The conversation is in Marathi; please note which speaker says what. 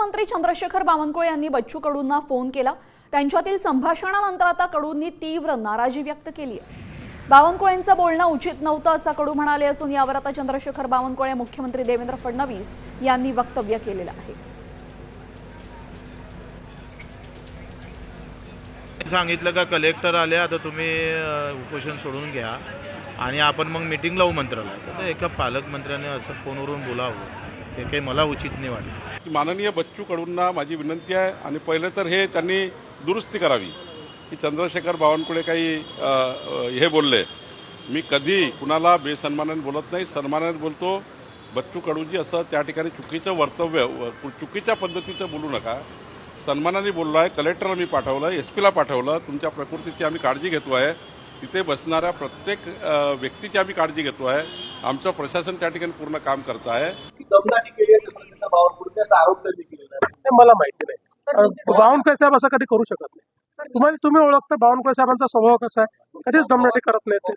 Speaker 1: मुख्यमंत्री चंद्रशेखर बावनकुळे यांनी बच्चू कडूंना फोन केला. त्यांच्यातील संभाषणानंतर आता कडूंनी तीव्र नाराजी व्यक्त केली आहे. बावनकुळेंचं बोलणं उचित नव्हतं असं कडू म्हणाले असून यावर आता चंद्रशेखर बावनकुळे मुख्यमंत्री देवेंद्र फडणवीस यांनी वक्तव्य केलेलं आहे.
Speaker 2: सांगितलं का कलेक्टर आले आता तुम्ही उपोषण सोडून घ्या. आणि आपण मग मिटिंग लावू मंत्रालयात. तर एका पालकमंत्र्याने असं फोनवरून बोलावं. हे काही मला उचित नाही वाटलं
Speaker 3: माननीय बच्चू कडूंना माझी विनंती आहे. आणि पहिले तर हे त्यांनी दुरुस्ती करावी. की चंद्रशेखर बावनकुळे काही हे बोलले. मी कधी कुणाला बेसन्मानाने बोलत नाही सन्मानाने बोलतो. बच्चू कडूजी असं त्या ठिकाणी चुकीचं वर्तव्य व- चुकीच्या पद्धतीचं बोलू नका. सन्मानाने बोललो आहे कलेक्टरला मी पाठवलं एसपीला पाठवलं. तुमच्या प्रकृतीची आम्ही काळजी घेतो आहे तिथे बसणाऱ्या प्रत्येक व्यक्तीची आम्ही काळजी घेतो आहे. आमचं प्रशासन त्या ठिकाणी पूर्ण काम करत
Speaker 4: आहे.
Speaker 5: हे मला माहिती नाही. बावनकुळे साहेब असं कधी करू शकत नाही. तुम्हाला तुम्ही ओळखता बावनकुळे साहेबांचा स्वभाव कसा आहे? कधीच दमदाटी करत नाही ते.